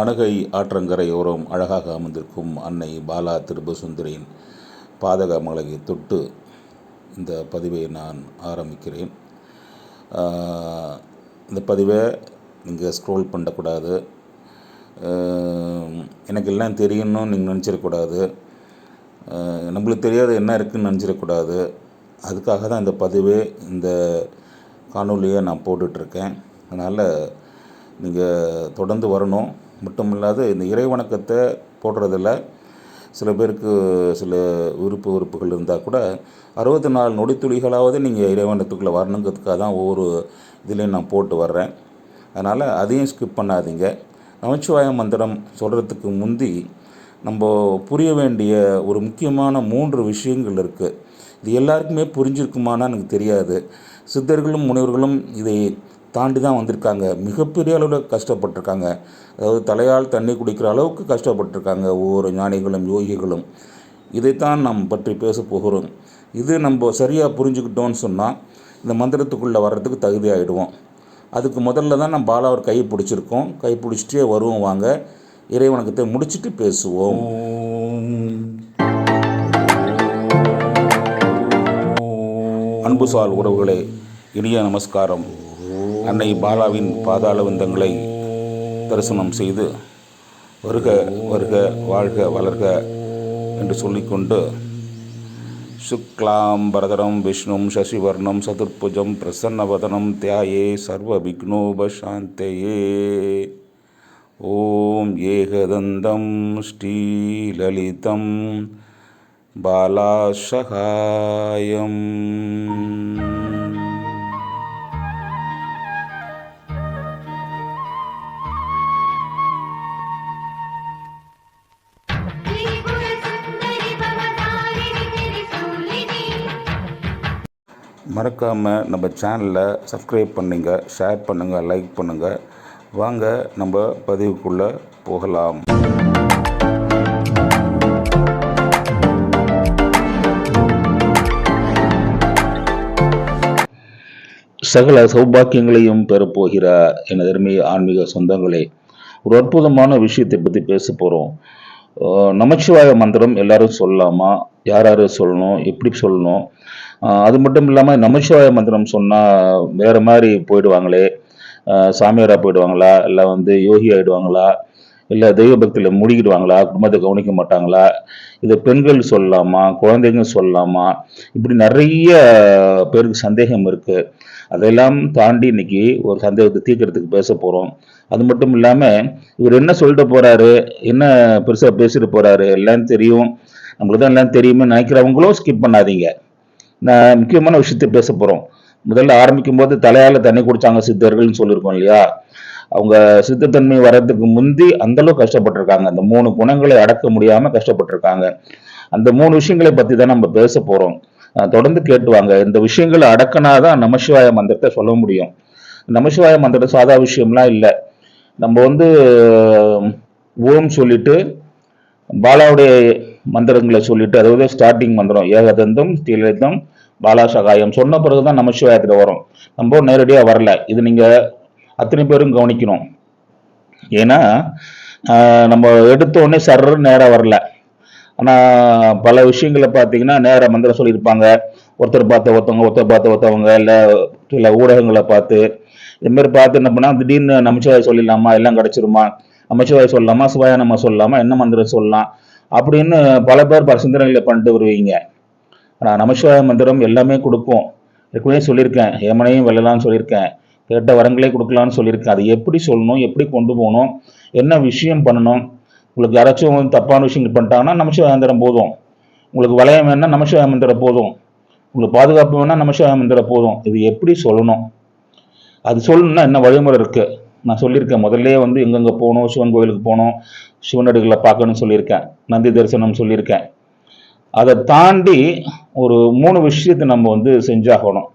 அணகை ஆற்றங்கரையோரம் அழகாக அமர்ந்திருக்கும் அன்னை பாலா திருபசுந்தரியின் பாதக மலையை தொட்டு இந்த பதிவை நான் ஆரம்பிக்கிறேன். இந்த பதிவை நீங்கள் ஸ்க்ரோல் பண்ணக்கூடாது. எனக்கு எல்லாம் தெரியணும்னு நீங்கள் நினச்சிடக்கூடாது. நம்மளுக்கு தெரியாத என்ன இருக்குதுன்னு நினச்சிடக்கூடாது. அதுக்காக தான் இந்த பதிவே இந்த காணொலியை நான் போட்டுட்ருக்கேன். அதனால் நீங்கள் தொடர்ந்து வரணும். மட்டும் இல்லாது இந்த இறை வணக்கத்தை போடுறதில்ல. சில பேருக்கு சில விருப்பு வெறுப்புகள் இருந்தால் கூட அறுபத்தி நாலு நொடித்துளிகளாவது நீங்கள் இறைவனத்துக்குள்ளே வரணுங்கிறதுக்காக தான் ஒவ்வொரு இதுலேயும் நான் போட்டு வர்றேன். அதனால் அதையும் ஸ்கிப் பண்ணாதீங்க. நமச்சிவாய மந்திரம் சொல்கிறதுக்கு முந்தி நம்ம புரிய வேண்டிய ஒரு முக்கியமான மூன்று விஷயங்கள் இருக்குது இது எல்லாருக்குமே புரிஞ்சிருக்குமானா எனக்கு தெரியாது. சித்தர்களும் முனிவர்களும் இதை தாண்டி தான் வந்திருக்காங்க. மிகப்பெரிய அளவில் கஷ்டப்பட்டிருக்காங்க. அதாவது தலையால் தண்ணி குடிக்கிற அளவுக்கு கஷ்டப்பட்டிருக்காங்க ஒவ்வொரு ஞானிகளும் யோகிகளும். இதைத்தான் நாம் பற்றி பேச போகிறோம். இது நம்ம சரியாக புரிஞ்சுக்கிட்டோம்னு சொன்னால் இந்த மந்திரத்துக்குள்ளே வர்றதுக்கு தகுதி ஆகிடுவோம் அதுக்கு முதல்ல தான் நம்ம பாலாவர் கை பிடிச்சிருக்கோம். கை பிடிச்சிட்டே வருவோம் வாங்க. இறைவணக்கத்தை முடிச்சுட்டு பேசுவோம். அன்புசால் உறவுகளே இனிய நமஸ்காரம். அன்னை பாலாவின் பாதாள விந்தங்களை தரிசனம் செய்து வருக வருக வாழ்க வளர்க என்று சொல்லிக்கொண்டு சுக்லாம் பரதரம் விஷ்ணும் சசிவர்ணம் சதுர்புஜம் பிரசன்னவதனம் தியாயே சர்வ விக்னோபசாந்தயே ஓம் ஏகதந்தம் ஸ்ரீலலிதம் பாலாசகாயம். மறக்காமல் நம்ம சேனலை சப்ஸ்கிரைப் பண்ணுங்கள் ஷேர் பண்ணுங்கள் லைக் பண்ணுங்கள் வாங்க நம்ம பதிவுக்குள்ளே போகலாம். சகல சௌபாக்கியங்களையும் பெறப்போகிற எனது அருமை ஆன்மீக சொந்தங்களே. ஒரு அற்புதமான விஷயத்தை பற்றி பேச போகிறோம் நமச்சிவாய மந்திரம் எல்லாரும் சொல்லலாமா? யார் யார் சொல்லணும்? எப்படி சொல்லணும்? அது மட்டும் இல்லாமல் நமசிவாய மந்திரம் சொன்னால் வேறு மாதிரி போயிடுவாங்களே. சாமியாராக போயிடுவாங்களா? இல்லை வந்து யோகி ஆயிடுவாங்களா? இல்லை தெய்வ பக்தியில் மூழ்கிடுவாங்களா? குடும்பத்தை கவனிக்க மாட்டாங்களா? இதை பெண்கள் சொல்லலாமா? குழந்தைங்க சொல்லலாமா? இப்படி நிறைய பேருக்கு சந்தேகம் இருக்குது அதெல்லாம் தாண்டி இன்னைக்கு ஒரு சந்தேகத்தை தீர்க்கறதுக்கு பேச போகிறோம் அது மட்டும் இல்லாமல் இவர் என்ன சொல்லிட்டு போகிறாரு என்ன பெருசாக பேசிட்டு போகிறாரு எல்லாம் தெரியும். நம்மளுக்கு தான் எல்லாம் தெரியுமே நினைக்கிறவங்களும் ஸ்கிப் பண்ணாதீங்க. முக்கியமான விஷயத்தை பேச போகிறோம் முதல்ல ஆரம்பிக்கும் போது தலையால் தண்ணி குடிச்சாங்க சித்தர்கள்னு சொல்லியிருக்கோம் இல்லையா? அவங்க சித்தத்தன்மை வர்றதுக்கு முந்தி அந்தளவு கஷ்டப்பட்டிருக்காங்க. அந்த மூணு குணங்களை அடக்க முடியாமல் கஷ்டப்பட்டிருக்காங்க. அந்த மூணு விஷயங்களை பற்றி தான் நம்ம பேச போகிறோம் தொடர்ந்து கேட்டுவாங்க இந்த விஷயங்களை அடக்கினாதான் நமசிவாய மந்திரத்தை சொல்ல முடியும். நமசிவாய மந்திரம் சாதா விஷயம்லாம் இல்லை. நம்ம வந்து ஓம் சொல்லிட்டு பாலாவுடைய மந்திரங்களை சொல்லிட்டு அதாவது ஸ்டார்டிங் மந்திரம் ஏகதந்தம் ஸ்ரீலலிதம் பாலா சகாயம் சொன்ன பிறகுதான் நமசிவாயத்தில் வரும். நம்ம நேரடியாக வரல. இது நீங்கள் அத்தனை பேரும் கவனிக்கணும். ஏன்னா நம்ம எடுத்த உடனே சர்ற நேராக வரல. ஆனால் பல விஷயங்களை பார்த்தீங்கன்னா நேராக மந்திரம் சொல்லியிருப்பாங்க. ஒருத்தர் பார்த்த ஒருத்தவங்க ஒருத்தர் பார்த்த ஒருத்தவங்க இல்லை சில ஊடகங்களை பார்த்து. இதுமாரி பார்த்து என்ன பண்ணால் திடீர்னு நமச்சிவாய் சொல்லிடலாமா? எல்லாம் கிடச்சிருமா? நமச்சிவாய் சொல்லலாமா? சிவாய நம்ம சொல்லலாமா? என்ன மந்திரம் சொல்லலாம்? அப்படின்னு பல பேர் பல சிந்தனைகளை பண்ணிட்டு வருவீங்க. ஆனால் நமசிவாய மந்திரம் எல்லாமே கொடுக்கும் ஏற்கனவே சொல்லியிருக்கேன். ஏமனையும் வெல்லலாம்னு சொல்லியிருக்கேன். கேட்ட வரங்களே கொடுக்கலான்னு சொல்லியிருக்கேன். அது எப்படி சொல்லணும் எப்படி கொண்டு போகணும் என்ன விஷயம் பண்ணணும்? உங்களுக்கு யாராச்சும் தப்பான விஷயங்கள் பண்ணிட்டாங்கன்னா நமசிவாய மந்திரம் போதும். உங்களுக்கு வளையம் வேணால் நமசிவாய மந்திரம் போதும். உங்களுக்கு பாதுகாப்பு வேணால் நமசிவாய மந்திரம் போதும். இது எப்படி சொல்லணும்? அது சொல்லணும்னா என்ன வழிமுறை இருக்குது நான் சொல்லியிருக்கேன். முதல்ல வந்து எங்கெங்கே போகணும் சிவன் கோவிலுக்கு போகணும் சிவனடிகளை பார்க்கணும்னு சொல்லியிருக்கேன். நந்தி தரிசனம் சொல்லியிருக்கேன். அதை தாண்டி ஒரு மூணு விஷயத்தை நம்ம வந்து செஞ்சாகணும்.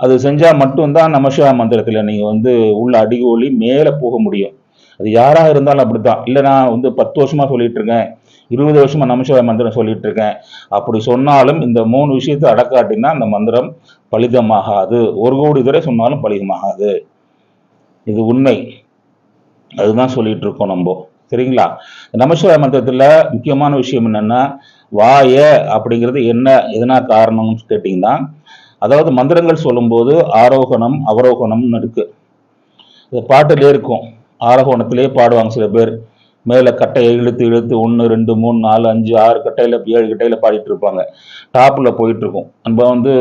அது செஞ்சால் மட்டும்தான் நமசிவா மந்திரத்தில் நீங்கள் வந்து உள்ள அடிகோலி மேலே போக முடியும். அது யாராக இருந்தாலும் அப்படி தான் இல்லை நான் வந்து பத்து வருஷமாக சொல்லிட்டு இருக்கேன் இருபது வருஷமாக நமசிவாய மந்திரம் சொல்லிட்டு இருக்கேன் அப்படி சொன்னாலும் இந்த மூணு விஷயத்தை அடக்காட்டினா அந்த மந்திரம் பலிதமாகாது. ஒரு கோடி தடவை சொன்னாலும் பலிதமாகாது. இது உண்மை. அதுதான் சொல்லிட்டு இருக்கோம் நம்ம. சரிங்களா? நமசிவாய மந்திரத்தில் முக்கியமான விஷயம் என்னென்னா வாய அப்படிங்கிறது என்ன எதனா காரணம்னு கேட்டிங்கன்னா அதாவது மந்திரங்கள் சொல்லும்போது ஆரோகணம் அவரோகணம்னு இருக்கு. இந்த பாட்டிலே இருக்கும். ஆரோகணத்திலே பாடுவாங்க சில பேர். மேலே கட்டையை இழுத்து இழுத்து ஒன்று ரெண்டு மூணு நாலு அஞ்சு ஆறு கட்டையில் ஏழு கட்டையில் பாடிட்டு இருப்பாங்க. டாப்பில் போயிட்டுருக்கும் நம்ம வந்து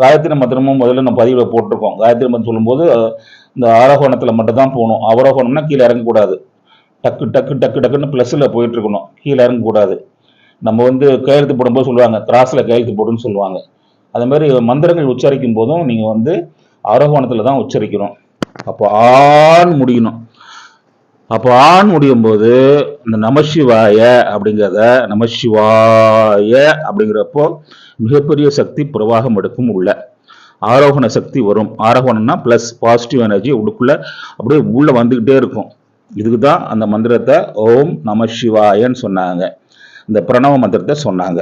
காயத்திரி மந்திரமும் முதல்ல நம்ம பதிவில் போட்டிருக்கோம். காயத்ரி மந்திரம் சொல்லும்போது இந்த ஆரோகணத்தில் மட்டும்தான் போகணும். அவரோகணம்னா கீழே இறங்கக்கூடாது. டக்கு டக்கு டக்கு டக்குன்னு ப்ளஸில் போயிட்டு இருக்கணும் கீழே இறங்கக்கூடாது நம்ம வந்து கையெழுத்து போடும்போது சொல்லுவாங்க கிராஸில் கையெழுத்து போடுன்னு சொல்லுவாங்க. அதே மாதிரி மந்திரங்கள் உச்சரிக்கும் போதும் நீங்கள் வந்து ஆரோகணத்தில் தான் உச்சரிக்கணும். அப்போ ஆண் முடியணும். அப்போ ஆண் முடியும் போது இந்த நமசிவாய அப்படிங்கிறத நமசிவாய அப்படிங்கிறப்போ மிகப்பெரிய சக்தி பிரவாகம் எடுக்கும் உள்ள. ஆரோகண சக்தி வரும். ஆரோகணம்னா ப்ளஸ் பாசிட்டிவ் எனர்ஜி உடுக்குள்ள அப்படியே உள்ளே வந்துக்கிட்டே இருக்கும். இதுக்கு தான் அந்த மந்திரத்தை ஓம் நம சிவாயன்னு சொன்னாங்க. இந்த பிரணவ மந்திரத்தை சொன்னாங்க.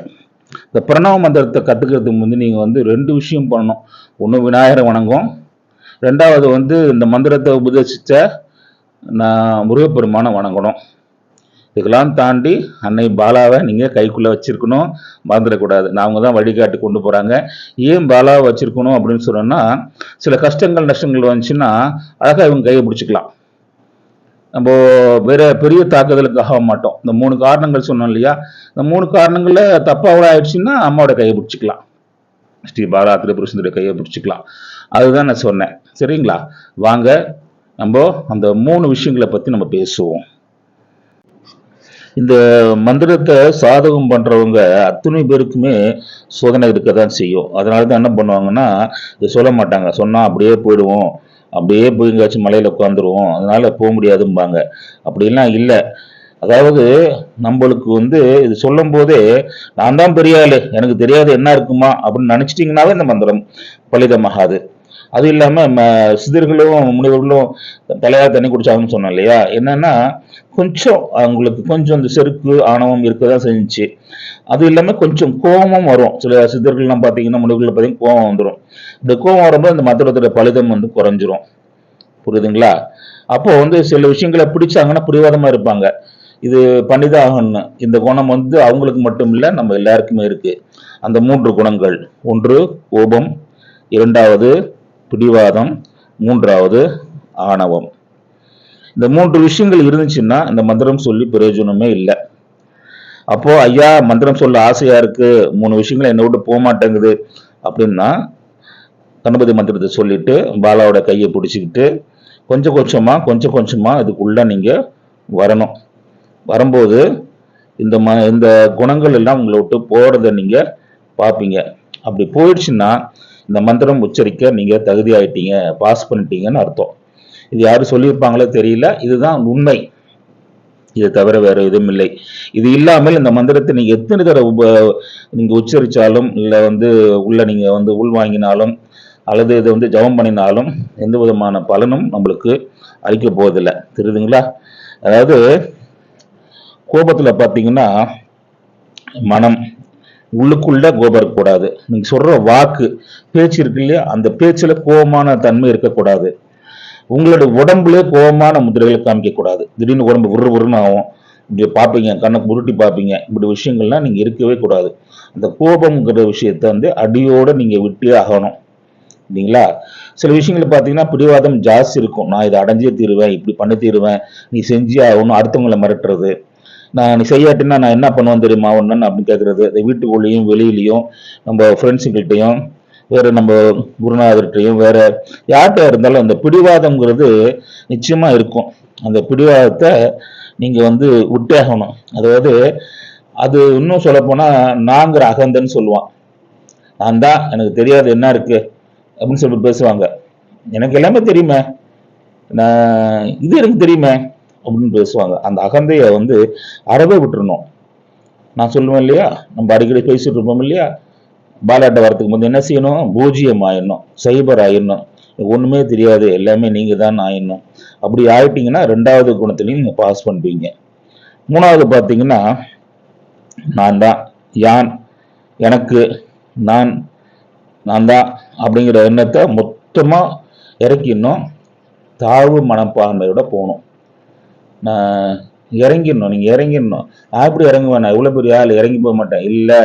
இந்த பிரணவ மந்திரத்தை கற்றுக்கிறதுக்கு முந்தி நீங்கள் வந்து ரெண்டு விஷயம் பண்ணணும். ஒன்று விநாயகரை வணங்கும். ரெண்டாவது வந்து இந்த மந்திரத்தை உபதேசித்த நான் முருகப்பெருமானை வணங்கணும். இதுக்கெல்லாம் தாண்டி அன்னை பாலாவை நீங்கள் கைக்குள்ளே வச்சுருக்கணும். மறந்துடக்கூடாது. நான் அவங்க தான் வழிகாட்டி கொண்டு போகிறாங்க ஏன் பாலாவை வச்சுருக்கணும் அப்படின்னு சொன்னோன்னா சில கஷ்டங்கள் நஷ்டங்கள் வந்துச்சுன்னா அழகாக இவங்க கையை பிடிச்சிக்கலாம். நம்ம வேற பெரிய தாக்குதலுக்கு ஆக மாட்டோம். இந்த மூணு காரணங்கள் சொன்னோம் இல்லையா? இந்த மூணு காரணங்களில் தப்பாக ஆயிடுச்சுன்னா அம்மாவோட கையை பிடிச்சிக்கலாம். ஸ்ரீ பாலா திரிபுருஷனுடைய கையை பிடிச்சிக்கலாம். அதுதான் நான் சொன்னேன். சரிங்களா? வாங்க நம்ம அந்த மூணு விஷயங்களை பற்றி நம்ம பேசுவோம். இந்த மந்திரத்தை சாதகம் பண்றவங்க அத்தனை பேருக்குமே சோதனை இருக்க தான் செய்யும். அதனால தான் என்ன பண்ணுவாங்கன்னா இதை சொல்ல மாட்டாங்க. சொன்னால் அப்படியே போயிடுவோம். அப்படியே போய் எங்கேயாச்சும் மலையில உட்காந்துருவோம் அதனால போக முடியாதும்பாங்க. அப்படிலாம் இல்லை. அதாவது நம்மளுக்கு வந்து இது சொல்லும் போதே நான் தான் பெரிய ஆளு எனக்கு தெரியாது என்ன இருக்குமா அப்படின்னு நினைச்சிட்டிங்கனாவே இந்த மந்திரம் பலிதமாகாது. அது இல்லாம ம- சித்தர்களும் முனிவர்களும் தலையாக தண்ணி குடிச்சாங்கன்னு சொன்னோம் இல்லையா? என்னன்னா கொஞ்சம் அவங்களுக்கு கொஞ்சம் இந்த செருக்கு ஆணவம் இருக்கதான் செஞ்சுச்சு. அது இல்லாம கொஞ்சம் கோபம் வரும். சில சித்தர்கள்லாம் பார்த்தீங்கன்னா முனிவர்கள் பார்த்தீங்கன்னா கோபம் வந்துடும் இந்த கோபம் வரும்போது இந்த மந்திரத்தோட பலிதம் வந்து குறைஞ்சிரும். புரியுதுங்களா? அப்போ வந்து சில விஷயங்களை பிடிச்சாங்கன்னா பிடிவாதமா இருப்பாங்க. இது பண்ணிதான் இந்த குணம் வந்து அவங்களுக்கு மட்டும் இல்லை நம்ம எல்லாருக்குமே இருக்கு. அந்த மூன்று குணங்கள். ஒன்று கோபம். இரண்டாவது பிடிவாதம் மூன்றாவது ஆணவம். இந்த மூன்று விஷயங்கள் இருந்துச்சுன்னா இந்த மந்திரம் சொல்லி பிரயோஜனமே இல்லை. அப்போ ஐயா மந்திரம் சொல்ல ஆசையா இருக்கு மூணு விஷயங்கள் என்னை விட்டு போக மாட்டேங்குது அப்படின்னா கணபதி மந்திரத்தை சொல்லிட்டு பாலாவோட கையை பிடிச்சிக்கிட்டு கொஞ்சம் கொஞ்சமா கொஞ்சம் கொஞ்சமா இதுக்குள்ள நீங்க வரணும். வரும்போது இந்த ம இந்த குணங்கள் எல்லாம் உங்களை விட்டு போறதை நீங்க பார்ப்பீங்க. அப்படி போயிடுச்சுன்னா இந்த மந்திரம் உச்சரிக்க நீங்கள் தகுதி ஆயிட்டீங்க பாஸ் பண்ணிட்டீங்கன்னு அர்த்தம். இது யாரும் சொல்லியிருப்பாங்களோ தெரியல. இதுதான் உண்மை. இதை தவிர வேற எதுவும் இல்லை. இது இல்லாமல் இந்த மந்திரத்தை நீங்கள் எத்தனை தடவை உப நீங்கள் உச்சரித்தாலும் இல்லை வந்து உள்ள நீங்கள் வந்து உள் வாங்கினாலும் அல்லது இதை வந்து ஜெபம் பண்ணினாலும் எந்த விதமான பலனும் நம்மளுக்கு அளிக்க போவதில்லை. தெரியுதுங்களா? அதாவது கோபத்தில் பார்த்தீங்கன்னா மனம் உள்ளுக்குள்ள கோபம் இருக்கக்கூடாது நீங்க சொல்ற வாக்கு பேச்சு இருக்கு இல்லையா? அந்த பேச்சுல கோபமான தன்மை இருக்கக்கூடாது. உங்களோட உடம்புல கோபமான முதிரைகளை காமிக்க கூடாது. திடீர்னு உடம்பு உரு உருன்னு ஆகும். இப்படி பார்ப்பீங்க கண்ணை உருட்டி பார்ப்பீங்க. இப்படி விஷயங்கள்லாம் நீங்க இருக்கவே கூடாது. அந்த கோபம்ங்கிற விஷயத்த வந்து அடியோட நீங்க விட்டே ஆகணும். இல்லைங்களா? சில விஷயங்கள் பார்த்தீங்கன்னா பிடிவாதம் ஜாஸ்தி இருக்கும். நான் இதை அடைஞ்சே தீருவேன் இப்படி பண்ணி தீருவேன் நீ செஞ்சே ஆகணும் அடுத்தவங்களை மிரட்டுறது. நான் நீ செய்யாட்டினா நான் என்ன பண்ணுவேன் தெரியுமா? ஒன்றுன்னு அப்படின்னு கேட்கறது இந்த வீட்டுக்குள்ளேயும் வெளியிலையும் நம்ம ஃப்ரெண்ட்ஸுங்கள்கிட்டையும் வேற நம்ம குருநாதர்கிட்டையும் வேற யார்கிட்ட இருந்தாலும் அந்த பிடிவாதம்ங்கிறது நிச்சயமா இருக்கும். அந்த பிடிவாதத்தை நீங்க வந்து விட்டே ஆகணும். அதாவது அது இன்னும் சொல்ல போனா நாங்கிற அகந்தன்னு சொல்லுவான். நான் தான் எனக்கு தெரியாது என்ன இருக்கு அப்படின்னு சொல்லிட்டு பேசுவாங்க. எனக்கு எல்லாமே தெரியுமே. நான் இது எனக்கு தெரியுமே. அப்படின்னு பேசுவாங்க. அந்த அகந்தையை வந்து அறவே விட்டுருணும் நான் சொல்லுவேன் இல்லையா? நம்ம அடிக்கடி பேசிட்டு இருப்போம் இல்லையா? பாலாட்ட வரத்துக்கு முந்தைய என்ன செய்யணும்? பூஜ்ஜியம் ஆயிடணும். சைபர் ஆயிடணும். எனக்கு தெரியாது. எல்லாமே நீங்கள் தான் ஆயிடணும். அப்படி ஆயிட்டீங்கன்னா ரெண்டாவது குணத்துலையும் நீங்கள் பாஸ் பண்ணுவீங்க மூணாவது பார்த்தீங்கன்னா நான் தான் யான். எனக்கு நான் நான் தான் அப்படிங்கிற எண்ணத்தை மொத்தமாக இறக்கிடணும். தாழ்வு மனப்பான்மையோட போகணும். நான் இறங்கிடணும் நீங்கள் இறங்கிடணும். நான் எப்படி இறங்குவேன் நான் இவ்வளோ பெரிய ஆள் இறங்கி போக மாட்டேன். இல்லை.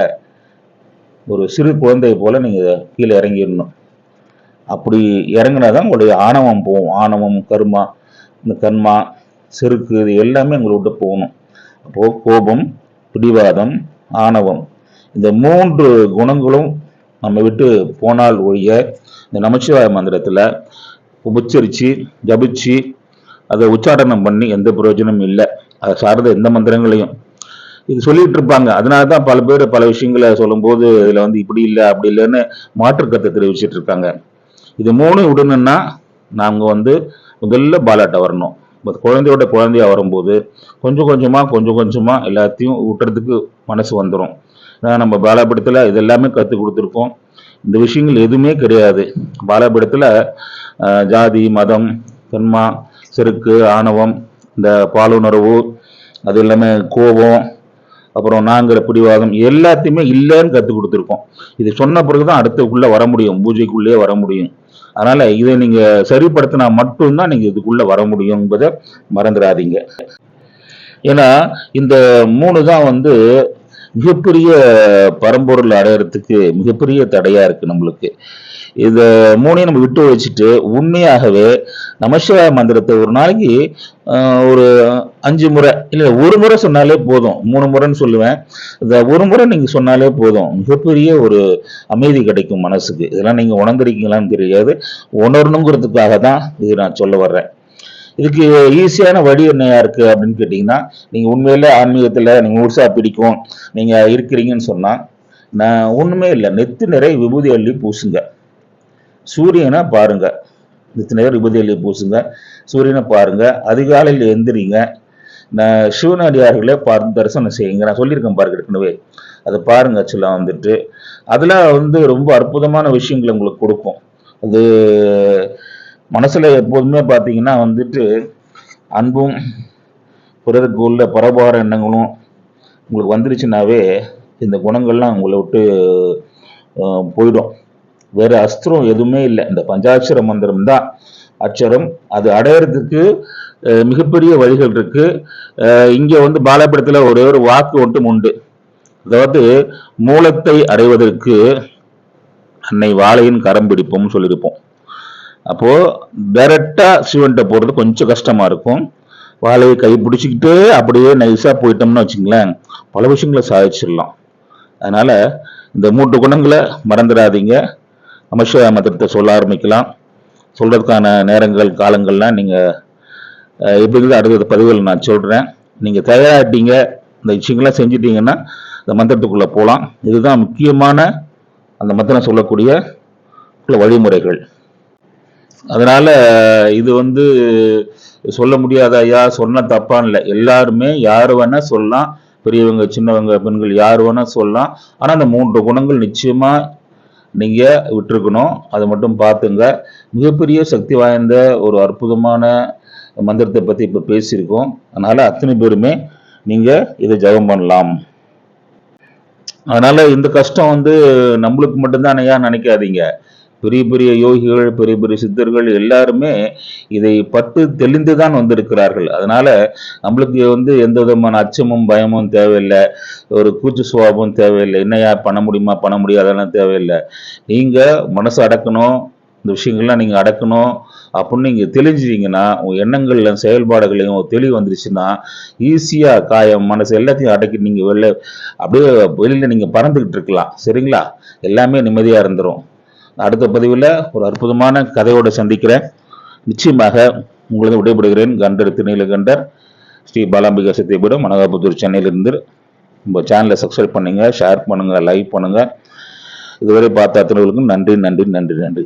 ஒரு சிறு குழந்தை போல் நீங்கள் கீழே இறங்கிடணும். அப்படி இறங்கினா தான் உங்களுடைய ஆணவம் போகும். ஆணவம் கர்மா இந்த கர்மா செருக்கு இது எல்லாமே உங்களை விட்டு போகணும். அப்போது கோபம் பிடிவாதம் ஆணவம். இந்த மூன்று குணங்களும் நம்ம விட்டு போனால் ஒழிய இந்த நமச்சிவாய மந்திரத்தில் உபச்சரித்து ஜபிச்சு அதை உச்சாடனம் பண்ணி எந்த பிரயோஜனமும் இல்லை. அதை சார்ந்த எந்த மந்திரங்களையும். இது சொல்லிட்டு இருப்பாங்க. அதனால தான் பல பேர் பல விஷயங்களை சொல்லும்போது இதில் வந்து இப்படி இல்லை அப்படி இல்லைன்னு மாற்று கருத்தை தெரிவிச்சிட்டு இருக்காங்க. இது மூணு விடணும்னா நாங்கள் வந்து முதல்ல பாலாட்ட வரணும். இப்போ குழந்தையோட குழந்தையா வரும்போது கொஞ்சம் கொஞ்சமாக கொஞ்சம் கொஞ்சமாக எல்லாத்தையும் விட்டுறதுக்கு மனசு வந்துடும் ஏன்னா நம்ம பாலாபடத்தில் இது எல்லாமே கற்றுக் கொடுத்துருக்கோம். இந்த விஷயங்கள் எதுவுமே கிடையாது. பாலாபடத்தில் ஜாதி மதம் தன்மா செருக்கு ஆணவம் இந்த பாலுணர்வு அது எல்லாமே கோபம் அப்புறம் நாங்கிற பிடிவாதம் எல்லாத்தையுமே இல்லைன்னு கற்றுக் கொடுத்துருக்கோம். இது சொன்ன பிறகு தான் அடுத்துக்குள்ளே வர முடியும். பூஜைக்குள்ளேயே வர முடியும். அதனால இதை நீங்க சரிப்படுத்தினா மட்டும்தான் நீங்க இதுக்குள்ள வர முடியும் என்பதை மறந்துடாதீங்க. ஏன்னா இந்த மூணு தான் வந்து மிகப்பெரிய பரம்பொருள் அடையறதுக்கு மிகப்பெரிய தடையா இருக்கு நம்மளுக்கு. இத மூணையும் நம்ம விட்டு வச்சுட்டு உண்மையாகவே நமசிவாய மந்திரத்தை ஒரு நாளைக்கு ஒரு அஞ்சு முறை இல்ல ஒரு முறை சொன்னாலே போதும். மூணு முறைன்னு சொல்லுவேன். இந்த ஒரு முறை நீங்க சொன்னாலே போதும். மிகப்பெரிய ஒரு அமைதி கிடைக்கும் மனசுக்கு. இதெல்லாம் நீங்க உணர்ந்திருக்கீங்களான்னு தெரியாது. உணரணுங்கிறதுக்காக தான் இது நான் சொல்ல வர்றேன். இதுக்கு ஈஸியான வழி என்னையா இருக்கு அப்படின்னு கேட்டிங்கன்னா நீங்க உண்மையில ஆன்மீகத்துல நீங்க முழுசா பிடிக்கும். நீங்க இருக்கிறீங்கன்னு சொன்னா நான் ஒன்றுமே இல்லை. நெத்து நிறை விபூதி அள்ளி பூசுங்க. சூரியனை பாருங்க. நெத்து நிறை விபூதி பூசுங்க. சூரியனை பாருங்க. அதிகாலையில் எந்திரிங்க. நான் சிவனடியார்களே பார்த்து தரிசனம் செய்யுங்க. நான் சொல்லியிருக்கேன் பாருங்க ஏற்கனவே. அதை பாருங்க ஆக்சுவலாக வந்துட்டு. அதில் வந்து ரொம்ப அற்புதமான விஷயங்களை உங்களுக்கு கொடுக்கும். அது மனசில் எப்போதுமே பார்த்தீங்கன்னா வந்துட்டு அன்பும் பிறருக்கு உள்ள பரபார எண்ணங்களும் உங்களுக்கு வந்துருச்சுனாவே இந்த குணங்கள்லாம் உங்களை விட்டு போயிடும். வேற அஸ்திரம் எதுவுமே இல்லை. இந்த பஞ்சாட்சர மந்திரம் தான் அச்சரம் அது அடையிறதுக்கு மிகப்பெரிய வழிகள் இருக்கு. இங்க வந்து பாலபடத்துல ஒரே ஒரு வாக்கு ஒன்றும் உண்டு. அதாவது மூலத்தை அடைவதற்கு அன்னை வாழையின் கரம் பிடிப்போம்னு சொல்லியிருப்போம். அப்போ டைரக்டா சிவன்கிட்ட போறது கொஞ்சம் கஷ்டமா இருக்கும். வாழையை கை பிடிச்சிக்கிட்டு அப்படியே நைஸா போயிட்டோம்னு வச்சுங்களேன் பல விஷயங்களை சாதிச்சிடலாம். அதனால இந்த மூன்று குணங்களை மறந்துடாதீங்க. நமசிவாய மந்திரத்தை சொல்ல ஆரம்பிக்கலாம். சொல்கிறதுக்கான நேரங்கள் காலங்கள்லாம் நீங்கள் எப்படி எப்படி அடுத்த பதிவுகள் நான் சொல்கிறேன் நீங்கள் தயாராகிட்டீங்க இந்த விஷயங்கள்லாம் செஞ்சிட்டிங்கன்னா இந்த மந்திரத்துக்குள்ளே போகலாம் இதுதான் முக்கியமான அந்த மந்திரம் சொல்லக்கூடிய வழிமுறைகள். அதனால் இது வந்து சொல்ல முடியாத ஐயா சொன்ன தப்பான்னு இல்லை. எல்லாருமே யார் வேணால் சொல்லலாம். பெரியவங்க சின்னவங்க பெண்கள் யார் வேணால் சொல்லலாம். ஆனால் அந்த மூன்று குணங்கள் நிச்சயமாக நீங்க விட்டுருக்கணும். அதை மட்டும் பார்த்துங்க. மிகப்பெரிய சக்தி வாய்ந்த ஒரு அற்புதமான மந்திரத்தை பத்தி இப்ப பேசியிருக்கோம். அதனால அத்தனை பேருமே நீங்க இதை ஜெபம் பண்ணலாம். அதனால இந்த கஷ்டம் வந்து நம்மளுக்கு மட்டும்தான் ஐயா நினைக்காதீங்க. பெரிய பெரிய யோகிகள் பெரிய பெரிய சித்தர்கள் எல்லாருமே இதை பட்டு தெளிந்து தான் வந்திருக்கிறார்கள். அதனால நம்மளுக்கு வந்து எந்த விதமான அச்சமும் பயமும் தேவையில்லை. ஒரு கூச்சு சுவாபம் தேவையில்லை. என்னையா பண்ண முடியுமா பண்ண முடியாதெல்லாம் தேவையில்லை. நீங்கள் மனசு அடக்கணும் இந்த விஷயங்கள்லாம் நீங்கள் அடக்கணும் அப்படின்னு நீங்கள் தெளிஞ்சிட்டீங்கன்னா உங்கள் எண்ணங்கள்லையும் செயல்பாடுகளையும் ஒரு தெளிவு வந்துருச்சுன்னா ஈஸியாக காயம் மனசு எல்லாத்தையும் அடக்கி நீங்கள் வெளில அப்படியே வெளியில் நீங்கள் பறந்துக்கிட்டு இருக்கலாம். சரிங்களா? எல்லாமே நிம்மதியாக இருந்துரும். அடுத்த பதிவில் ஒரு அற்புதமான கதையோடு சந்திக்கிறேன். நிச்சயமாக உங்களது விடைபெறுகிறேன். கண்டர் திருநீலகண்டர் ஸ்ரீ பாலாம்பிகா சத்தியபுரம் மனகாபுத்தூர் சென்னையிலிருந்து. நம்ம சேனலை சப்ஸ்கிரைப் பண்ணுங்கள் ஷேர் பண்ணுங்கள் லைக் பண்ணுங்கள் இதுவரை பார்த்த அத்தனைகளுக்கும் நன்றி நன்றி நன்றி நன்றி.